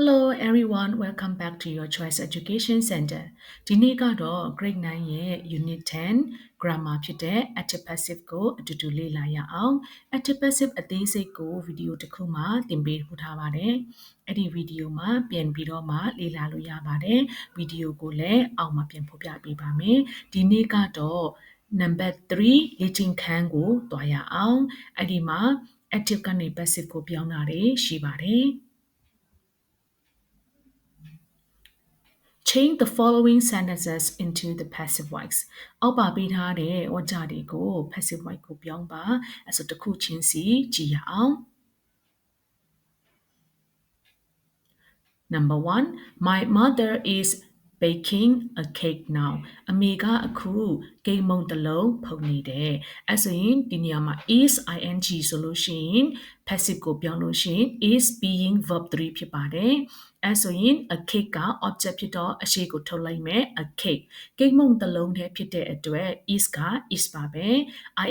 Hello everyone, welcome back to your Choice Education Center. ဒီနေ့ကတော့ Grade 9ရဲ့ Unit 10 Grammar ဖြစ်တဲ့ Active Passive ကိုအတူတူလေ့လာရအောင်။ Active Passive အသေးစိတ်ကိုဗီဒီယိုတစ်ခုမှသင်ပေးထားပါတယ်။အဲ့ဒီဗီဒီယိုမှာပြန်ပြီးတော့မှလေ့လာလို့ရပါတယ်။ဗီဒီယိုကိုလည်းအောက်မှာပြန်ဖော်ပြပေးပါမယ်။ဒီနေ့ကတော့ number 3လေ့ကျင့်ခန်းကိုတွားရအောင်။အဲ့ဒီမှာ active ကနေ passive ကိုပြောင်းတာတွေရှိပါတယ်။ change the following sentences into the passive voice အောက်ပါပေးထားတဲ့ဝါကြတွေကို passive voice ကိုပြောင်းပါအဲဆိုတစ်ခုချင်းစီကြည့်ရအောင် Number 1 My mother is baking a cake now အမေကအခုဂိမ်းမုံတစ်လုံးဖုန်နေတယ်အဲဆိုရင်ဒီနေရာမှာ is ing ဆိုလို့ရှိရင် passive ကိုပြောင်းလို့ရှိရင် is being verb 3ဖြစ်ပါတယ်အဲဆိုရင် a cake က object ဖြစ်တော့အရှိကိုထုတ်လိုက်မယ် a cake ဂိမ်းမုံတစ်လုံးတည်းဖြစ်တဲ့အတွက် is က is ပါပဲ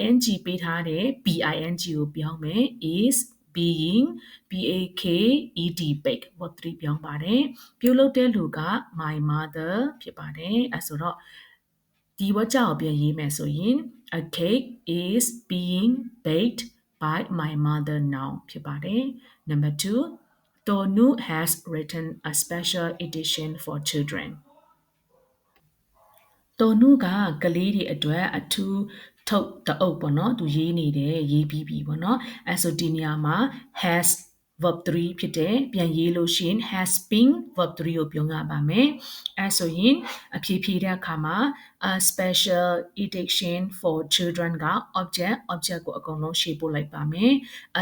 ing ပေးထားတဲ့ bing ကိုပြောင်းမယ် is being bak ed bake verb 3ပြောင်းပါတယ်ပြုလုပ်တဲ့လူက my mother ဖြစ်ပါတယ်အဲဆိုတော့ဒီဝါကြောက်ပြန်ရေးမယ်ဆိုရင် a cake is being baked by my mother now ဖြစ်ပါတယ် number 2 Tonu has written a special edition for children တော်နုကကလေးတွေအတွက်အထူး ထုတ်တအုပ်ပေါ့နော်သူရေးနေတယ်ရေးပြီးပြီပေါ့နော်အဲဆိုဒီနေရာမှာ has verb 3ဖြစ်တယ်ပြန်ရေးလို့ရှိရင် has been verb 3ကိုပြောင်းရပါမယ်အဲဆိုရင်အဖြေဖြေတဲ့အခါမှာ a special edition for children က object object ကိုအကုန်လုံးရှေ့ပို့လိုက်ပါမယ်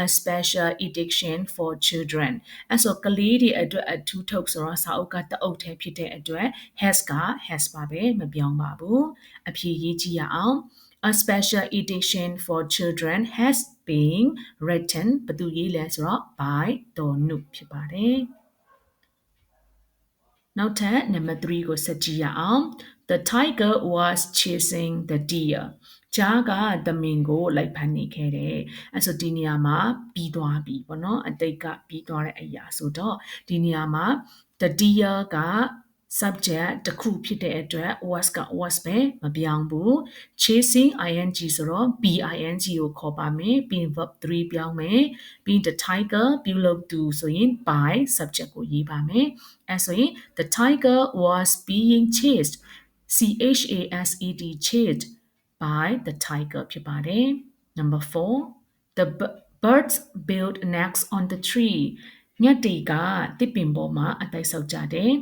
a special edition for children အဲဆိုကလေးတွေအတွက်အထူးထုတ်ဆိုတော့စာအုပ်ကတအုပ်ထဲဖြစ်တဲ့အတွက် has က has ပါပဲမပြောင်းပါဘူးအဖြေရေးကြည့်ရအောင် a special edition for children has been written ဘယ်သူရေးလဲဆိုတော့ by တော်နုဖြစ်ပါတယ်နောက်ထပ် number 3ကိုဆက်ကြည့်ရအောင် the tiger was chasing the deer ကြားကသမင်ကိုလိုက်ဖမ်းနေခဲ့တယ်အဲဆိုဒီနေရာမှာပြီးသွားပြီပေါ့နော်အတိတ်ကပြီးသွားတဲ့အရာဆိုတော့ဒီနေရာမှာ the deer က subject တစ်ခုဖြစ်တဲ့အတွက် was က was ပဲမပြောင်းဘူး chasing ing ဆိုတော့ bing ကိုခေါ်ပါမယ်ပြီး verb 3ပြောင်းမယ်ပြီး the tiger ပြုလုပ်သူဆိုရင် by subject ကိုရေးပါမယ်အဲဆိုရင် the tiger was being chased c h a s e d chased by the tiger ဖြစ်ပါတယ် number 4 the birds build nests on the tree ညက်တွေကတစ်ပင်ပေါ်မှာအတိုက်ဆောက်ကြတယ်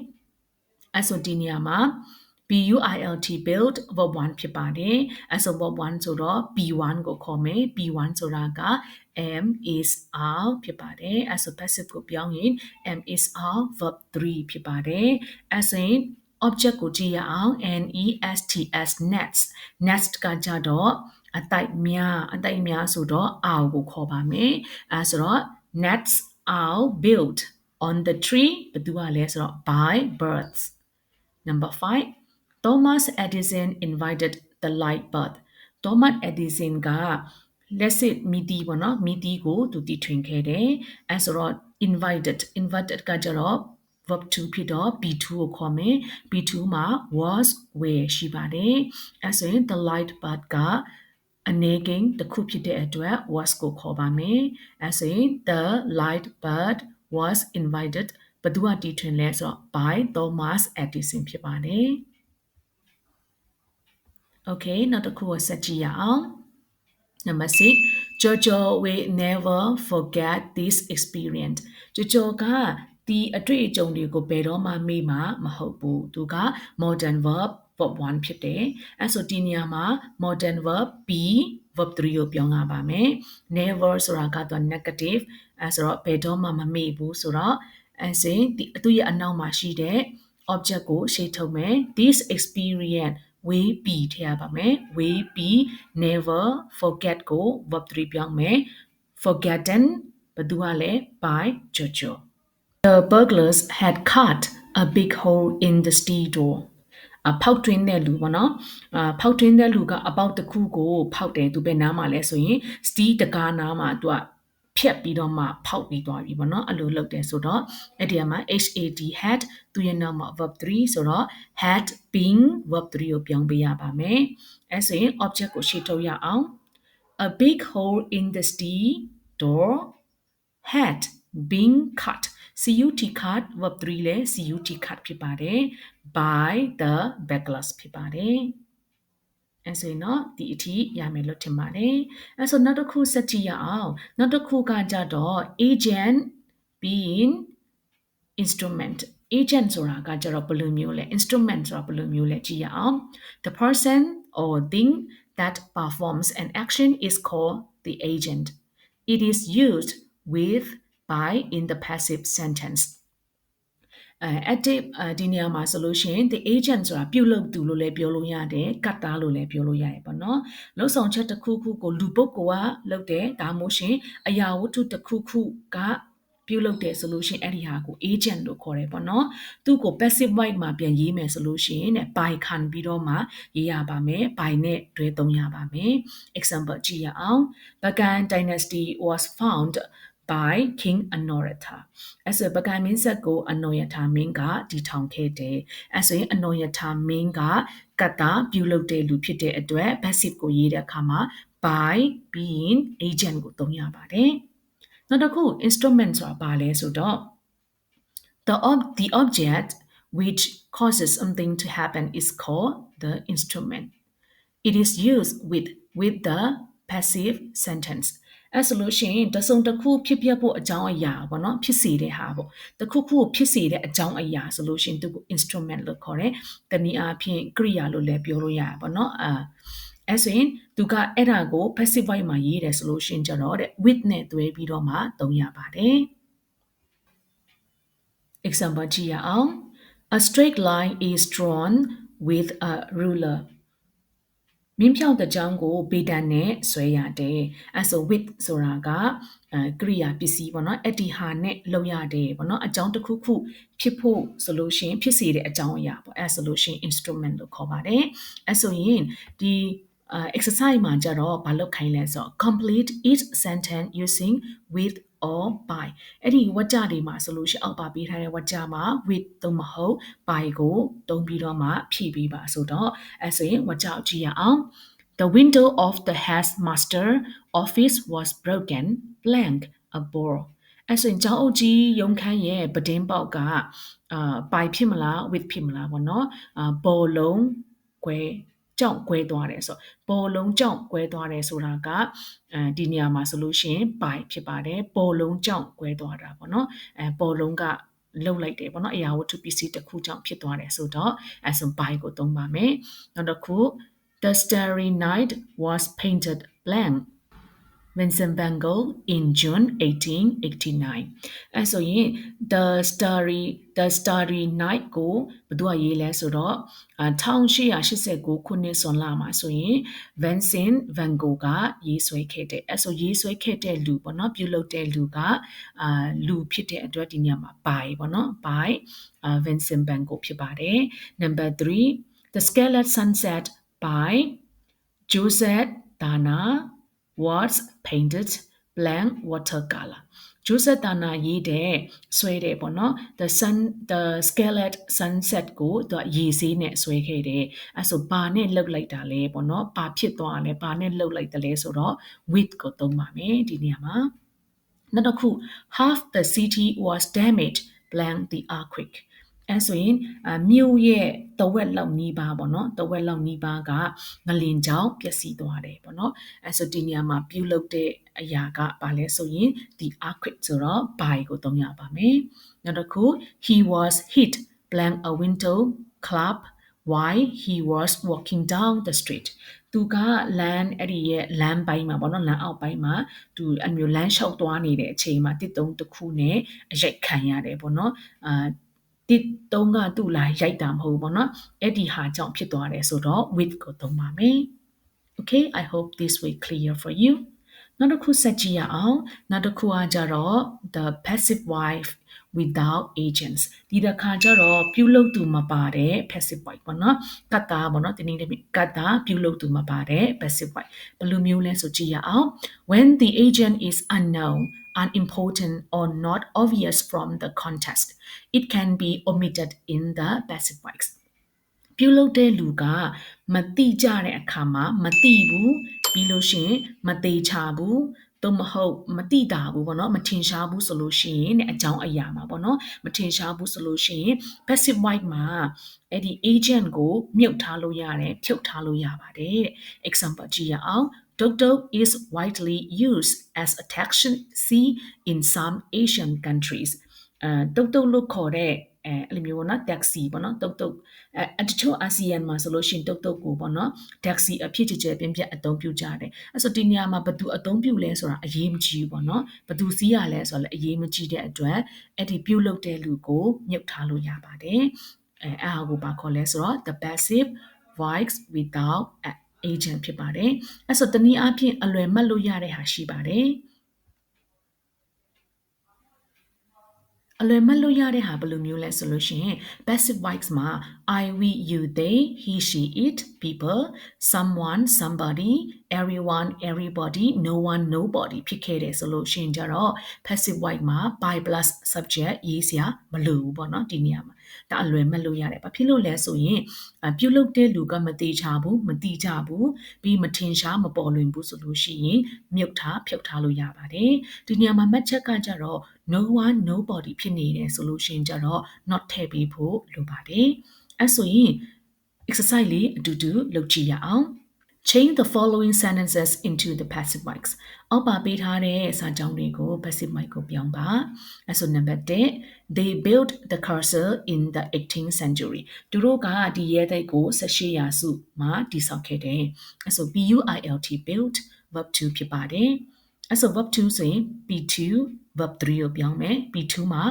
အဲဆိုဒီနေရာမှာ BUILT build verb 1ဖြစ်ပါတယ်အဲဆို verb 1ဆိုတော့ B1 ကိုခေါ်မယ် B1 ဆိုတာက am is are ဖြစ်ပါတယ်အဲဆို passive ကိုပြောင်းရင် am is are verb 3ဖြစ်ပါတယ်အဲဆိုရင် object ကိုကြည့်ရအောင် nest nest nest ကကြတော့အတိုက်များအတိုက်များဆိုတော့ are ကိုခေါ်ပါမယ်အဲဆိုတော့ nets are built on the tree ဘယ်သူကလဲဆိုတော့ by birds number 5 Thomas Edison invited the light bulb Thomas Edison ကလက်စစ်မီတီပေါ့နော်မီတီကိုသူတီထွင်ခဲ့တယ်အဲဆိုတော့ invited invited ကကြတော့ verb 2ဖြစ်တော့ B2 ကိုခေါ်မယ် B2 မှာ was were ရှိပါတယ်အဲဆိုရင် the light bulb ကအနေကင်းတစ်ခုဖြစ်တဲ့အတွက် was ကိုခေါ်ပါမယ်အဲဆိုရင် the light bulb was invited ဘသူကတီထွင်လဲဆိုတော့ by Thomas Edison ဖြစ်ပါတယ် Okay နောက်တစ်ခုကိုဆက်ကြည့်ရအောင် Number 6 Jojo will never forget this experience Jojo ကဒီအတွေ့အကြုံတွေကိုဘယ်တော့မှမေ့မှာမဟုတ်ဘူးသူက modern verb verb 1ဖြစ်တယ်အဲဆိုဒီနေရာမှာ modern verb be verb 3ကိုပြောင်းရပါမယ် never ဆိုတာကတော့ negative အဲဆိုတော့ဘယ်တော့မှမမေ့ဘူးဆိုတော့ အဲဆိုရင်ဒီသူ့ရဲ့အနောက်မှာရှိတဲ့ object ကိုရှေ့ထုတ်မယ် this experience will be ထည့်ရပါမယ် will be never forget ကို verb 3ပြောင်းမယ် forgotten ဘယ်သူကလဲ by Jojo the burglars had cut a big hole in the steel door အဖောက်တွင်းတဲ့လူပေါ့နော်အဖောက်တွင်းတဲ့လူကအပေါက်တစ်ခုကိုဖောက်တယ်သူပဲနားမှာလဲဆိုရင် steel တကားနားမှာသူက ဖြတ်ပြီးတော့မှဖောက်ပြီးသွားပြီပေါ့နော်အဲ့လိုလုပ်တယ်ဆိုတော့အဲ့ဒီမှာ had had သူရဲ့နောက်မှာ verb 3ဆိုတော့ had been verb 3ကိုပြောင်းပေးရပါမယ်အဲ့ဆိုရင် object ကိုရှေ့ထုတ်ရအောင် a big hole in the steel door had been cut cut cut verb 3လဲ cut cut ဖြစ်ပါတယ် by the backless ဖြစ်ပါတယ် အဲဆိုရင်တော့ဒီအထိရမယ်လို့ထင်ပါတယ်အဲဆိုနောက်တစ်ခုဆက်ကြည့်ရအောင်နောက်တစ်ခုကကြတော့ agent being instrument agent ဆိုတာကကြတော့ဘယ်လိုမျိုးလဲ instrument ဆိုတာဘယ်လိုမျိုးလဲကြည့်ရအောင် the person or thing that performs an action is called the agent it is used with by in the passive sentence အဲ Active ဒီနေရာမှာဆိုလို့ရှိရင် the agent ဆိုတာပြုလုပ်သူလို့လည်းပြောလို့ရတယ်ကတ်သားလို့လည်းပြောလို့ရတယ်ပေါ့နော်လှုပ်ဆောင်ချက်တစ်ခုခုကိုလူပုဂ္ဂိုလ်ကလုပ်တယ်ဒါမှမဟုတ်ရှင်အရာဝတ္ထုတစ်ခုခုကပြုလုပ်တယ်ဆိုလို့ရှိရင်အဲ့ဒီဟာကို agent လို့ခေါ်တယ်ပေါ့နော်သူ့ကို passive voice မှာပြန်ရေးမယ်ဆိုလို့ရှိရင် by ခံပြီးတော့မှရေးရပါမယ် by နဲ့တွဲသုံးရပါမယ် example ကြည့်ရအောင် Bagan dynasty was found by King Anorata အဲ့ဆိုပကံမင်းဆက်ကိုအနော်ယထာမင်းကတည်ထောင်ခဲ့တယ်အဲ့ဆိုရင်အနော်ယထာမင်းကကတ္တာပြုလုပ်တဲ့လူဖြစ်တဲ့အတွက် passive ကိုရေးတဲ့အခါမှာ by being agent ကိုသုံးရပါတယ်နောက်တစ်ခု instrument ဆိုတာဘာလဲဆိုတော့ the ob the object which causes something to happen is called the instrument it is used with with the passive sentence အဲ့ဆိုလို့ရှိရင်တစုံတစ်ခုဖြစ်ပြဖို့အကြောင်းအရာပေါ့နော်ဖြစ်စေတဲ့ဟာပေါ့တခုခုကိုဖြစ်စေတဲ့အကြောင်းအရာဆိုလို့ရှိရင်သူက instrument လို့ခေါ်တယ်တနည်းအားဖြင့်ကရိယာလို့လည်းပြောလို့ရပါပေါ့နော်အာအဲ့ဆိုရင်သူကအဲ့ဒါကို passive voice မှာရေးတယ်ဆိုလို့ရှိရင်ကျတော့တဲ့ with နဲ့တွဲပြီးတော့မှသုံးရပါတယ် example ကြည့်ရအောင် a straight line is drawn with a ruler မင်းဖြောက်တဲ့ကြောင်းကိုဘေတန်နဲ့ဆွဲရတယ်အဲဆို with ဆိုတာကအဲကရိယာပစ္စည်းပေါ့နော်အဲ့ဒီဟာနဲ့လုပ်ရတယ်ပေါ့နော်အကြောင်းတစ်ခုခုဖြစ်ဖို့ဆိုလို့ရှိရင်ဖြစ်စေတဲ့အကြောင်းအရာပေါ့အဲဆိုလို့ရှိရင် instrument လို့ခေါ်ပါတယ်အဲဆိုရင်ဒီ exercise မှာကြတော့ဘာလုပ်ခိုင်းလဲဆိုတော့ complete each sentence using with or by အဲ့ဒီဝကြတွေမှာဆိုလို့ရှိရင်အောက်ပါပေးထားတဲ့ဝကြမှာ with သို့မဟုတ် by ကိုတုံးပြီးတော့မှဖြည့်ပေးပါဆိုတော့အဲဆိုရင်ဝကြကြည့်ရအောင် The window of the headmaster office was broken blank a bore အဲ့ဆိုရင်ကျောင်းအုပ်ကြီးရုံခန်းရဲ့ပဒင်းပေါက်ကအာပိုင်ဖြစ်မလား with ဖြစ်မလားပေါ့နော်အာဘော်လုံးကွဲ ကြောင့်ကွဲသွားတယ်ဆိုပေါ်လုံးကြောင့်ကွဲသွားတယ်ဆိုတာကအဲဒီနေရာမှာဆိုလို့ရှိရင်ပိုင်ဖြစ်ပါတယ်ပေါ်လုံးကြောင့်ကွဲသွားတာပေါ့နော်အဲပေါ်လုံးကလှုပ်လိုက်တယ်ပေါ့နော်အရာဝတ္ထုပစ္စည်းတစ်ခုကြောင့်ဖြစ်သွားတယ်ဆိုတော့အဲဆိုပိုင်ကိုသုံးပါမယ်နောက်တစ်ခု The starry night was painted blank Vincent van Gogh in June 1889 အဲဆိုရင် The Starry The Starry Night ကိုဘယ်သူကရေးလဲဆိုတော့1889ခုနှစ်ဇွန်လမှာဆိုရင် Vincent van Gogh ကရေးဆွဲခဲ့တဲ့အဲဆိုရေးဆွဲခဲ့တဲ့လူပေါ့နော်ပြုလုပ်တဲ့လူကအာလူဖြစ်တဲ့အတွက်ဒီညမှာ by ပေါ့နော် by Vincent van Gogh ဖြစ်ပါတယ် Number 3 The Scarlet Sunset by Joseph Dana was painted blank watercolor ဂျိုဆက်တာနာရေးတဲ့ဆွဲတယ်ပေါ့နော် the sun the scarlet sunset ကိုသူကရေစေးနဲ့ဆွဲခဲ့တယ်အဲဆိုဘာနဲ့လှုပ်လိုက်တာလဲပေါ့နော်ဘာဖြစ်သွားလဲဘာနဲ့လှုပ်လိုက်တယ်လဲဆိုတော့ with ကိုသုံးပါမယ်ဒီနေရာမှာနောက်တစ်ခု half the city was damaged blank the earthquake အဲဆိုရင်မြို့ရဲ့တဝက်လောက်နီးပါးပေါ့နော်တဝက်လောက်နီးပါးကငလင်ကြောင့်ပျက်စီးသွားတယ်ပေါ့နော်အဲဆိုဒီနေရာမှာပြုလုပ်တဲ့အရာကဘာလဲဆိုရင် the earthquake ဆိုတော့ by ကိုသုံးရပါမယ်နောက်တစ်ခု he was hit blank a window club why he was walking down the street သူကလမ်းအဲ့ဒီရဲ့လမ်းပိုင်းမှာပေါ့နော်လမ်းအောက်ပိုင်းမှာသူအမျိုးလမ်းလျှောက်သွားနေတဲ့အချိန်မှာတစ်တုံးတစ်ခုနဲ့အရိုက်ခံရတယ်ပေါ့နော်အာ တစ်တုံးကသူ့လာရိုက်တာမဟုတ်ဘူးပေါ့နော်အဲ့ဒီဟာကြောင့်ဖြစ်သွားတယ်ဆိုတော့ with ကိုသုံးပါမယ် okay i hope this will clear for you နောက်တစ်ခုဆက်ကြည့်ရအောင်နောက်တစ်ခုကကြတော့ the passive wife without agents ဒီတစ်ခါကျတော့ပြုလုပ်သူမပါတဲ့ passive voice ပေါ့နော်ကတ်တာပေါ့နော်ဒီနေ့တည်းကတ်တာပြုလုပ်သူမပါတဲ့ passive voice ဘယ်လိုမျိုးလဲဆိုကြည့်ရအောင် when the agent is unknown unimportant or not obvious from the context it can be omitted in the passive voice ပြုလုပ်တဲ့လူကမတိကြတဲ့အခါမှာမတိဘူးပြီးလို့ရှိရင်မသေးချဘူးသို့မဟုတ်မတိတာဘူးပေါ့နော်မထင်ရှားဘူးဆိုလို့ရှိရင်တဲ့အကြောင်းအရာမှာပေါ့နော်မထင်ရှားဘူးဆိုလို့ရှိရင် passive voice မှာအဲ့ဒီ agent ကိုမြုပ်ထားလို့ရတယ်ဖြုတ်ထားလို့ရပါတယ်တဲ့ example ကြည့်ရအောင် Tuk-tuk is widely used as a taxi in some Asian countries အဲတုတ်တုတ်လို့ခေါ်တဲ့အဲအဲ့လိုမျိုးပေါ့နော် taxi ပေါ့နော်တုတ်တုတ်အဲတချို့အာဆီယံမှာဆိုလို့ရှိရင်တုတ်တုတ်ကိုပေါ့နော် taxi အဖြစ်ကြဲပြင်းပြအသုံးပြုကြတယ်အဲ့ဆိုဒီနေရာမှာဘသူအသုံးပြုလဲဆိုတာအရေးမကြီးဘူးပေါ့နော်ဘသူစီးရလဲဆိုတော့လည်းအရေးမကြီးတဲ့အတွက်အဲ့ဒီပြုတ်လုတဲ့လူကိုမြုပ်ထားလို့ရပါတယ်အဲအဲ့ဟာကိုပါခေါ်လဲဆိုတော့ the passive voice without agent ဖြစ်ပါတယ်အဲ့ဆိုတနည်းအားဖြင့်အလွယ်မှတ်လို့ရတဲ့ဟာရှိပါတယ်အလွယ်မှတ်လို့ရတဲ့ဟာဘယ်လိုမျိုးလဲဆိုလို့ရှိရင် passive voice မှာ I we you they he she it people someone somebody everyone everybody no one nobody ဖြစ်ခဲ့တယ်ဆိုလို့ရှိရင်ကြတော့ passive voice မှာ by plus subject ရေးစရာမလိုဘူးပေါ့နော်ဒီနေရာမှာဒါအလွယ်မှတ်လို့ရတယ်ဘာဖြစ်လို့လဲဆိုရင်ပြုလုပ်တဲ့လူကမတိချဘူးမတိကြဘူးပြီးမထင်ရှားမပေါ်လွင်ဘူးဆိုလို့ရှိရင်မြုပ်ထားဖြုတ်ထားလို့ရပါတယ်ဒီနေရာမှာမှတ်ချက်ကကြတော့ no one nobody ဖြစ်နေတယ်ဆိုလို့ရှိရင်ကြတော့ not ထည့်ပေးဖို့လိုပါတယ် အဲဆိုရင် exercise လေးအတူတူလုပ်ကြည့်ရအောင် Change the following sentences into the passive voice. အောက်ပါပေးထားတဲ့စာကြောင်းတွေကို passive voice ကိုပြောင်းပါ။အဲဆို number 1 they built the castle in the 18th century. သူတို့ကဒီရဲတိုက်ကို18ရာစုမှာတည်ဆောက်ခဲ့တယ်။အဲဆို built built verb 2ဖြစ်ပါတယ်။အဲဆို verb 2ဆိုရင် p2 verb 3ကိုပြောင်းမယ် p2 မှာ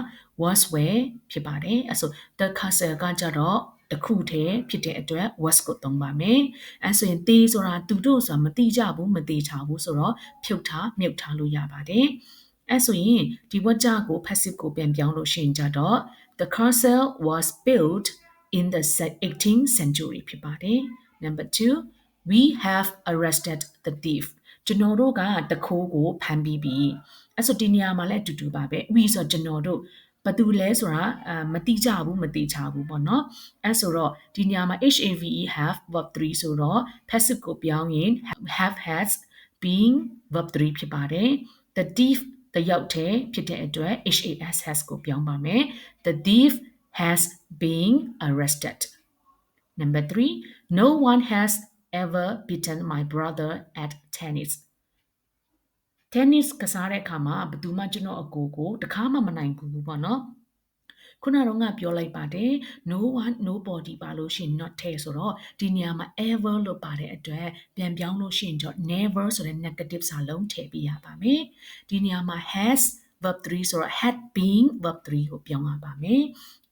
was were ဖြစ်ပါတယ်အဲဆို the castle ကကြတော့ တခုတည်းဖြစ်တဲ့အတွက် was ကိုသုံးပါမယ်အဲဆိုရင် they ဆိုတာသူတို့ဆိုတာမတိကြဘူးမတိချဘူးဆိုတော့ဖြုတ်ထားမြုပ်ထားလို့ရပါတယ်အဲဆိုရင်ဒီဝကြကို passive ကိုပြန်ပြောင်းလို့ရှိရင်ကြတော့ the castle was built in the 18th century ဖြစ်ပါတယ် number 2 we have arrested the thief ကျွန်တော်တို့ကတခိုးကိုဖမ်းပြီးပြီအဲ့ဆိုဒီနေရာမှာလည်းအတူတူပါပဲ we ဆိုကျွန်တော်တို့ ဘသူလဲဆိုတာအမတိကြဘူးမတိချဘူးပေါ့နော်အဲ့ဆိုတော့ဒီနေရာမှာ have have verb 3ဆိုတော့ passive ကိုပြောင်းရင် have has being verb 3ဖြစ်ပါတယ် the thief တယောက်တည်းဖြစ်တဲ့အတွက် has has ကိုပြောင်းပါမယ် the thief has been arrested number 3 no one has ever beaten my brother at tennis Tennis ကစားတဲ့အခါမှာဘယ်သူမှကျွန်တော်အကိုကိုတခါမှမနိုင်ဘူးပေါ့နော်ခုနတော့ငါပြောလိုက်ပါတယ် no one nobody ပါလို့ရှိရင် not ထဲဆိုတော့ဒီနေရာမှာ ever လို့ပါတဲ့အတွက်ပြန်ပြောင်းလို့ရှိရင်တော့ never ဆိုတဲ့ negative စာလုံးထည့်ပြရပါမယ်ဒီနေရာမှာ has verb 3ဆိုတော့ had been verb 3ကိုပြောင်းရပါမယ်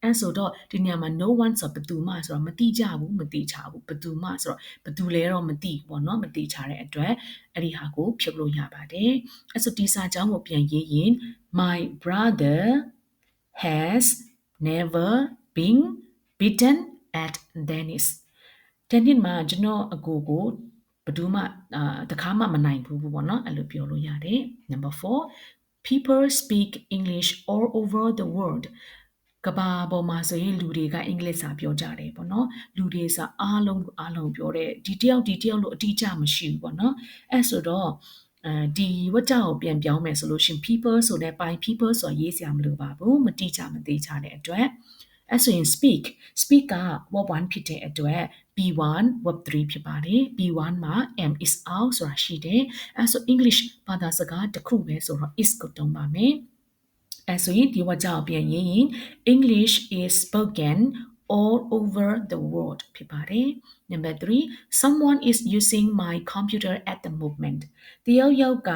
အဲဆိုတော့ဒီနေရာမှာ no one ဆိုဘယ်သူမှဆိုတော့မတိကြဘူးမတိချဘူးဘယ်သူမှဆိုတော့ဘယ်သူလဲတော့မတိဘူးပေါ့နော်မတိချတဲ့အတွက်အဲ့ဒီဟာကိုဖြုတ်လို့ရပါတယ်အဲဆိုဒီစာကြောင်းကိုပြန်ရေးရင် my brother has never been beaten at tennis tennis မှာကျွန်တော်အကိုကိုဘယ်သူမှအာတခါမှမနိုင်ဘူးပေါ့နော်အဲ့လိုပြောလို့ရတယ် number 4 people speak english all over the world ကဘာပေါ်မှာဆိုရင်လူတွေကအင်္ဂလိပ်စာပြောကြတယ်ပေါ့နော်လူတွေစာအားလုံးအားလုံးပြောတယ်ဒီတယောက်ဒီတယောက်လို့အတိအကျမရှိဘူးပေါ့နော်အဲ့ဆိုတော့အဲဒီဝတ်ကြောက်ပြန်ပြောင်းမယ်ဆိုလို့ရှင် people ဆိုတဲ့ by people ဆိုရေးစရာမလိုပါဘူးမတိကျမသေးချတဲ့အတွက်အဲ့ဆိုရင် speak speak က verb 1ဖြစ်တဲ့အတွက် B1 verb 3 ဖြစ်ပါတယ် B1 မှာ am is out ဆိုတာရှိတယ်အဲ့ဆို English ဘာသာစကားတစ်ခုပဲဆိုတော့ is ကိုတုံးပါမယ်အဲဆိုရင်ဒီဝါကြောက်ပြန်ရင် English is spoken all over the world ဖြစ်ပါတယ် number 3 someone is using my computer at the moment တယောက်ယောက်က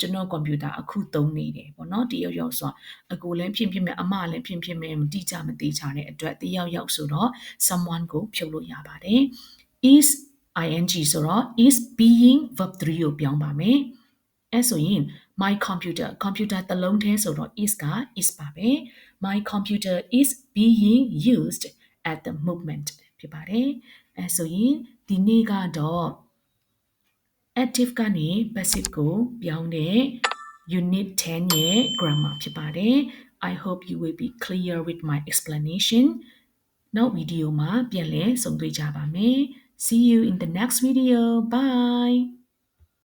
ကျွန်တော်ကွန်ပျူတာအခုသုံးနေတယ်ပေါ့နော်တယောက်ယောက်ဆိုအကိုလည်းဖြစ်ဖြစ်မယ်အမလည်းဖြစ်ဖြစ်မယ်မတိကျမတိကျတဲ့အတွက်တယောက်ယောက်ဆိုတော့ someone ကိုဖြုတ်လို့ရပါတယ် is ing ဆိုတော့ is being verb 3ကိုပြောင်းပါမယ်အဲဆိုရင် my computer computer တလုံးထဲဆိုတော့ is က is ပါပဲ my computer is being used at the moment ဖြစ်ပါတယ်အဲဆိုရင်ဒီနေ့ကတော့ active ကနေ passive ကိုပြောင်းတဲ့ unit 10ရဲ့ grammar ဖြစ်ပါတယ် I hope you will be clear with my explanation နောက်ဗီဒီယိုမှာပြန်လည်ဆုံတွေ့ကြပါမယ် see you in the next video bye